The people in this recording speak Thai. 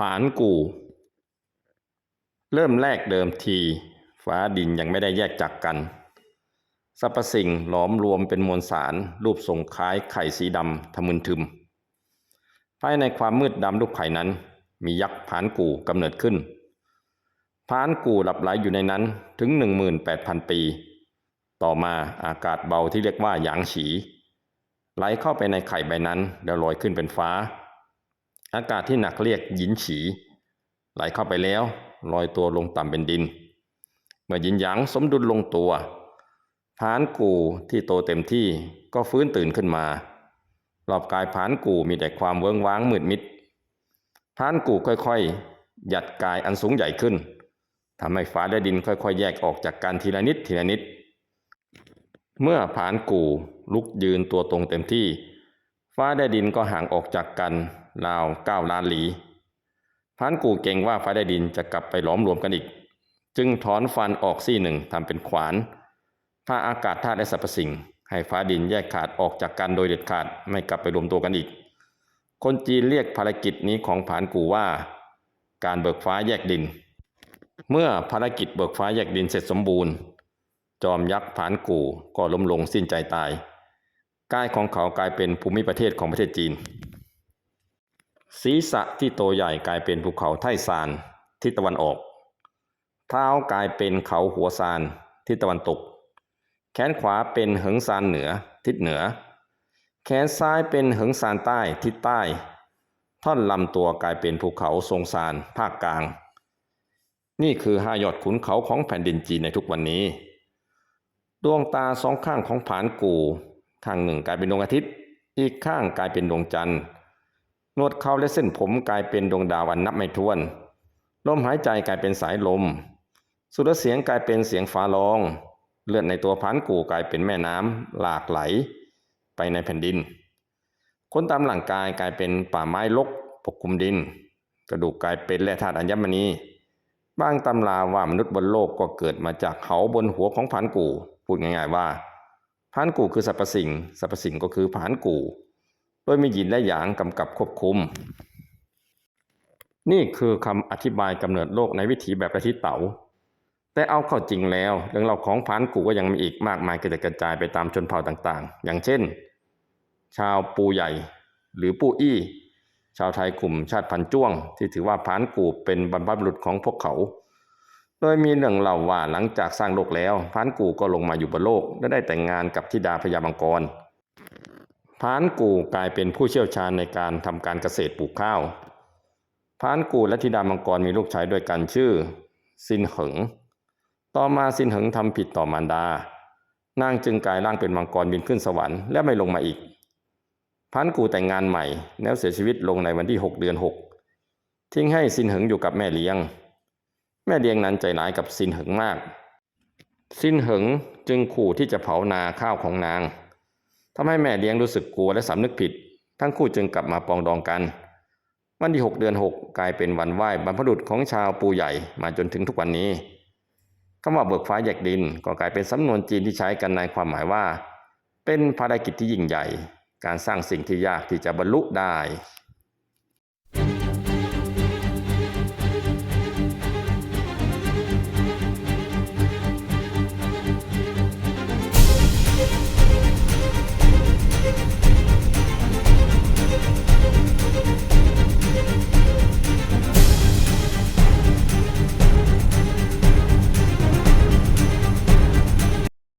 ผานกู่ เริ่มแรกเดิมที ฟ้าดินยังไม่ได้แยกจากกันสรรพสิ่งหลอมรวมเป็นมวลสาร รูปทรงคล้ายไข่สีดำทะมึนทึม ภายในความมืดดำรูปไข่นั้น มียักษ์ผานกู่กำเนิดขึ้นผานกู่หลับไหลอยู่ในนั้นถึง 18,000 ปี ต่อมาอากาศเบาที่เรียกว่าหยางฉี ไหลเข้าไปในไข่ใบนั้นแล้วลอยขึ้นเป็นฟ้า อากาศที่หนักเรียกหยินฉี ไหลเข้าไปแล้วลอยตัวลงต่ำเป็นดิน เมื่อหยินหยางสมดุลลงตัวผานกูที่โตเต็มที่ก็ฟื้นตื่นขึ้นมารอบกายผานกูมีแต่ความเวิ้งว้างมืดมิดผานกูค่อยๆ หยัดกายอันสูงใหญ่ขึ้นทำให้ฟ้าและดินค่อยๆ แยกออกจากกันทีละนิดทีละนิด เมื่อผานกูลุกยืนตัวตรงเต็มที่ ฟ้าและดินก็ห่างออกจากกัน ราวเก้าล้านหลีผานกูเก่งว่าฟ้าและดินจะกลับไปหลอมรวมกันอีก จึงถอนฟันออกซี่หนึ่งทำเป็นขวานพาอากาศธาตุและสรรพสิ่ง ให้ฟ้าดินแยกขาดออกจากกันโดยเด็ดขาดไม่กลับไปรวมตัวกันอีก คนจีนเรียกภารกิจนี้ของผานกูว่า การเบิกฟ้าแยกดิน เมื่อภารกิจเบิกฟ้าแยกดินเสร็จสมบูรณ์ จอมยักษ์ผานกูก็ล้มลงสิ้นใจตายกายของเขากลายเป็นภูมิประเทศของประเทศจีน ศีรษะที่โตใหญ่กลายเป็นภูเขาไทซานทิศตะวันออก เท้ากลายเป็นเขาหัวซานทิศตะวันตก แขนขวาเป็นเหิงซานเหนือ ทิศเหนือ แขนซ้ายเป็นเหิงซานใต้ทิศใต้ ท่อนลำตัวกลายเป็นภูเขาทรงซานภาคกลาง นี่คือห้ายอดขุนเขาของแผ่นดินจีนในทุกวันนี้ ดวงตาสองข้างของผานกู ข้างหนึ่งกลายเป็นดวงอาทิตย์ อีกข้างกลายเป็นดวงจันทร์ นวดเขาและเส้นผมกลายเป็นดวงดาวอันนับไม่ถ้วน ลมหายใจกลายเป็นสายลม สุรเสียงกลายเป็นเสียงฟ้าร้อง เลือดในตัวผานกูกลายเป็นแม่น้ำหลากไหล ไปในแผ่นดิน คนตามหลังกายกลายเป็นป่าไม้รกปกคลุมดิน กระดูกกลายเป็นแร่ธาตุอัญมณีบางตำราว่ามนุษย์บนโลกก็เกิดมาจากเขาบนหัวของผานกู พูดง่ายๆว่าผานกูคือสรรพสิ่งสรรพสิ่งก็คือผานกู โดยมีหยินและหยางกำกับควบคุม นี่คือคำอธิบายกำเนิดโลกในวิถีแบบประทิเต๋าแต่เอาเข้าจริงแล้ว เรื่องเราวของผานกูก็ยังมีอีกมากมายกระจายไปตามชนเผ่าต่างๆ อย่างเช่น ชาวปูใหญ่ หรือปูอี้ ชาวไทยกลุ่มชาติพันธุ์จ้วง ที่ถือว่าผานกูเป็นบรรพบุรุษของพวกเขา โดยมีเรื่องเล่าว่าหลังจากสร้างโลกแล้วผานกูก็ลงมาอยู่บนโลกและได้แต่งงานกับธิดาพญามังกร ผานกูกลายเป็นผู้เชี่ยวชาญในการทำการเกษตรปลูกข้าวผานกูและธิดามังกรมีลูกชายด้วยกันชื่อซินเหิง ต่อมาซินเหิงทำผิดต่อมารดานางจึงกลายร่างเป็นมังกรบินขึ้นสวรรค์และไม่ลงมาอีก พันกูแต่งงานใหม่ แล้วเสียชีวิตลงในวันที่ 6 เดือน 6 ทิ้งให้ซินเหิงอยู่กับแม่เลี้ยง แม่เลี้ยงนั้นใจร้ายกับซินเหิงมาก ซินเหิงจึงขู่ที่จะเผานาข้าวของนาง ทำให้แม่เลี้ยงรู้สึกกลัวและสำนึกผิด ทั้งคู่จึงกลับมาปองดองกัน วันที่ 6 เดือน 6 กลายเป็นวันไหว้บรรพบุรุษของชาวปูใหญ่มาจนถึงทุกวันนี้คำว่าเบิกฟ้าแยกดินก็กลายเป็นสำนวนจีนที่ใช้กันในความหมายว่า เป็นภารกิจที่ยิ่งใหญ่ การสร้างสิ่งที่ยากที่จะบรรลุได้